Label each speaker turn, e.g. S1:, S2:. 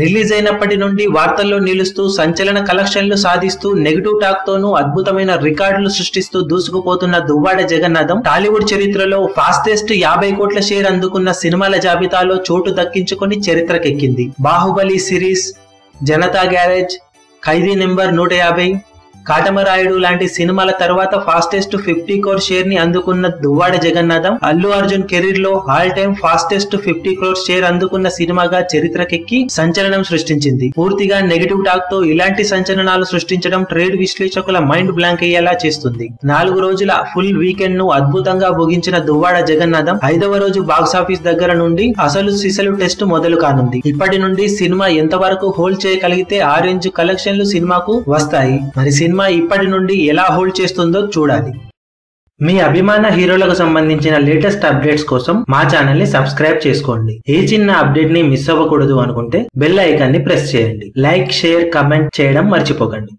S1: Release అయినప్పటి నుండి వార్తల్లో నిలుస్తూ సంచలన కలెక్షన్లు సాధిస్తూ నెగిటివ్ టాక్ తోనూ అద్భుతమైన రికార్డులు సృష్టిస్తూ దూసుకుపోతున్న దువ్వాడ జగన్నాథం టాలీవుడ్ చరిత్రలో ఫాస్టెస్ట్ యాభై కోట్ల షేర్ అందుకున్న సినిమాల జాబితాలో చోటు దక్కించుకొని చరిత్రకెక్కింది. Baahubali series Janatha garage Khaidi number నూట యాభై కాటమరాయుడు లాంటి సినిమాల తర్వాత ఫాస్టెస్ట్ ఫిఫ్టీ క్రోర్ షేర్ని అందుకున్న దువ్వాడ జగన్నాథం అల్లు అర్జున్ కెరీర్లో all time fastest fifty crore share అందుకున్న సినిమాగా చరిత్రకెక్కి సంచలనం సృష్టించింది. పూర్తిగా నెగిటివ్ టాక్తో ఇలాంటి సంచలనాలు సృష్టించడం ట్రేడ్ విశ్లేషకుల మైండ్ బ్లాంక్ అయ్యేలా చేస్తుంది. నాలుగు రోజుల ఫుల్ వీకెండ్ను అద్భుతంగా ముగించిన దువ్వాడ జగన్నాథం ఐదవ రోజు బాక్సాఫీస్ దగ్గర నుండి అసలు సిసలు టెస్ట్ మొదలు కానుంది. ఇప్పటి నుండి సినిమా ఎంతవరకు హోల్డ్ చేయగలిగితే ఆరెంజ్ కలెక్షన్లు సినిమాకు వస్తాయి. మరి సినిమా సినిమా ఇప్పటి నుండి ఎలా హోల్డ్ చేస్తుందో చూడాలి. మీ అభిమాన హీరోలకు సంబంధించిన లేటెస్ట్ అప్డేట్స్ కోసం మా ఛానల్ని సబ్స్క్రైబ్ చేసుకోండి. ఏ చిన్న అప్డేట్ని మిస్ అవ్వకూడదు అనుకుంటే బెల్ ఐకాన్ని ప్రెస్ చేయండి. లైక్ షేర్ కమెంట్ చేయడం మర్చిపోకండి.